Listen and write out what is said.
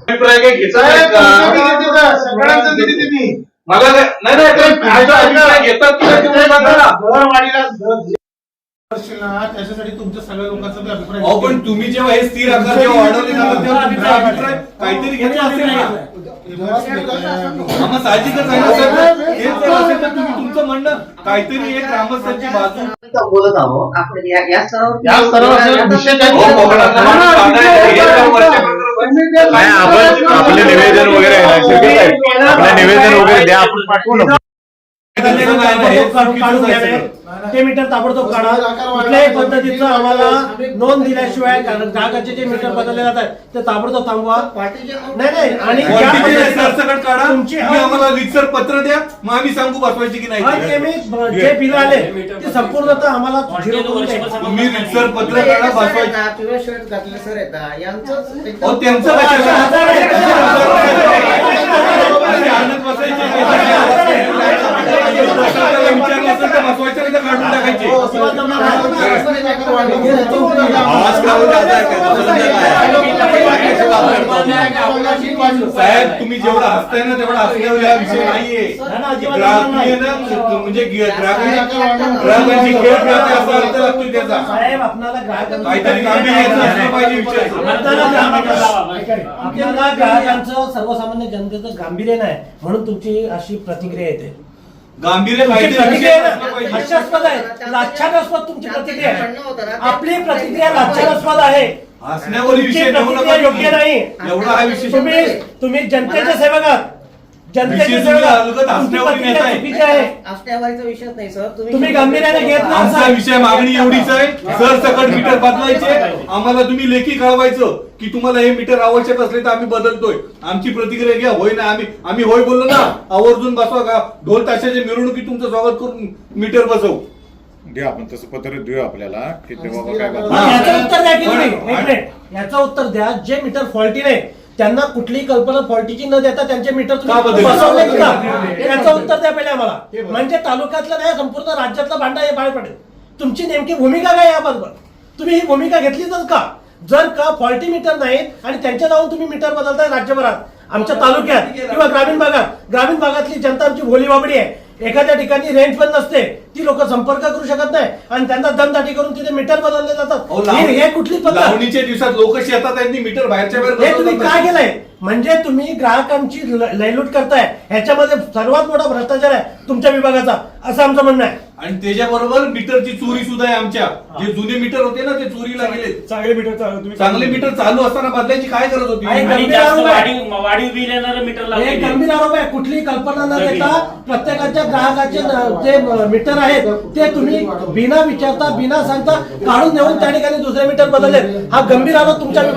अभिप्राय घेता सगळ्यांचं मला काय- नाही नाही काही तुमचा अभिप्राय घेतात की नाही तुम्ही सांगा ना, त्याच्यासाठी तुमच्या सगळ्या लोकांचा बी अभिप्राय अहो पण तुम्ही जेव्हा हे स्थिर आकार जेव्हा वाढवले तेव्हा तुमचा अभिप्राय काहीतरी घेतला असेल ना. आम्हा साहजिकच आहे ना साहेब हेच जर असेल तर तुम्ही तुमचं म्हणणं काहीतरी एक ग्रामस्थांची बाजू तो बोलत आहोत आपण या या स्तरावर या स्तरावर असं विषय काय- हो, कोकणातला माणूस काढायला हे तर वरच्या नाही आपण आपले निवेदन वगैरे आहे. ना, शेवटी साहेब, आपलं निवेदन वगैरे द्या. आपण पाठवू ना. काढून घ्यावे. ते मीटर ताबडतोब काढा. कुठल्याही पद्धतीचं आम्हाला नोंद दिल्याशिवाय ग्राहकाचे जे मीटर बदलले जात आहेत ते ताबडतोब थांबवा. नाही नाही आणि सरसकट काढा. तुमची आम्हाला रीतसर पत्र द्या. मग आम्ही सांगू बसवायची की नाही ते. अनियमित जे बिल आले ते संपूर्णतः आम्हाला. तुम्ही रीतसर पत्र काढा बसवायची. पिवळ्या शर्ट घातले सर येतात यांचंच अहो एकदम त्यांचं कशाला? असे आणत बसायचे. विचारलं असेल तर बसवायचं नाही तर काढून टाकायचे आवाज का होता आता? साहेब तुम्ही जेवढं हसताय ना तेवढा हसण्यावर हा विषय नाहीये. नाही, नाही, अजिबात ग्राहक नाही. आहे ना, म्हणजे ग्राहकांची खेळ असा अर्थ लागतोय त्याचा. काहीतरी गांभीर्याचं असलं पाहिजे विषय आपल्याला ग्राहकांचं सर्वसामान्य जनतेचं गांभीर्य नाही म्हणून तुमची अशी प्रतिक्रिया येते. गांभीर्य तुमची प्रतिक्रिया आहे ना. हास्यास्पद आहे. लाच्छास्पद तुमची प्रतिक्रिया आहे. आपली प्रतिक्रिया लाच्छास्पद आहे. हसण्यावर तुमची विषय नेऊ प्रतिक्रिया नका योग्य नाही. एवढा हा विषय तुम्ही तुम्ही जनतेचे सेवक आहात जनतेचे तुम्ही असण्यावारीचा नाही सर. गांभीर्याने घेत. आमचा विषय मागणी एवढीच आहे. सर सकट मीटर बदलायचे आम्हाला तुम्ही लेखी कळवायचं की तुम्हाला हे मीटर आवश्यक असले तर आम्ही बदलतोय. आमची प्रतिक्रिया घ्या होय ना आम्ही आम्ही होय बोललो ना आवर्जून बसवा का? ढोल ताशाच्या मिरवणुकीत तुमचं स्वागत करून मीटर बसवू. देऊ आपण तसं पत्र देऊ आपल्याला की ते बाबा काय मग बदला. याचं उत्तर द्या की याचं उत्तर द्या जे मीटर फॉल्टी नाही त्यांना कुठलीही कल्पना फॉल्टीची न देता त्यांचे मीटर का तुम्ही बदलले? बसवले का याचं उत्तर द्या पहिले आम्हाला. म्हणजे तालुक्यातलं नाही संपूर्ण राज्यातलं भांडा हे बाहेर पडेल. तुमची नेमकी भूमिका काय याबरोबर? तुम्ही ही भूमिका घेतलीच का? जर का फॉल्टी मीटर नाहीत आणि त्यांच्या जाऊन तुम्ही मीटर बदलताय राज्यभरात आमच्या तालुक्यात किंवा ग्रामीण भागात ग्रामीण भागातली जनता आमची भोली बाबडी आहे. एखाद्या ठिकाणी रेंज पण नसते. ती लोक संपर्क करू शकत नाही. आणि त्यांना दमदाटी करून तिथे मीटर बदलले जातात. हे कुठली पद्धत? दिवसात लोक शेतात त्यांनी मीटर बाहेरच्या बाहेर हे तुम्ही. काय केलंय? म्हणजे तुम्ही ग्राहकांची लयलूट करताय. ह्याच्यामध्ये सर्वात मोठा भ्रष्टाचार आहे तुमच्या विभागाचा. असं आमचं म्हणणं आहे. आणि त्याच्याबरोबर मीटरची चोरी सुद्धा आहे आमच्या. जे जुने मीटर होते ना ते चोरीला गेले चांगले मीटर चालू तुम्ही चांगले मीटर चालू असताना बदलायची काय गरज होती? आणि गंभीर जास्त आरोप आहे. वाढीव वाढीव बिल येणारं मीटर हे गंभीर आरोप आहे. कुठली कल्पना न देता प्रत्येकाच्या ग्राहकाचे न- जे मीटर आहेत ते तुम्ही बिना विचारता बिना सांगता काढून नेऊन त्या ठिकाणी दुसरे मीटर बदलले हा गंभीर आरोप तुमच्या विभागात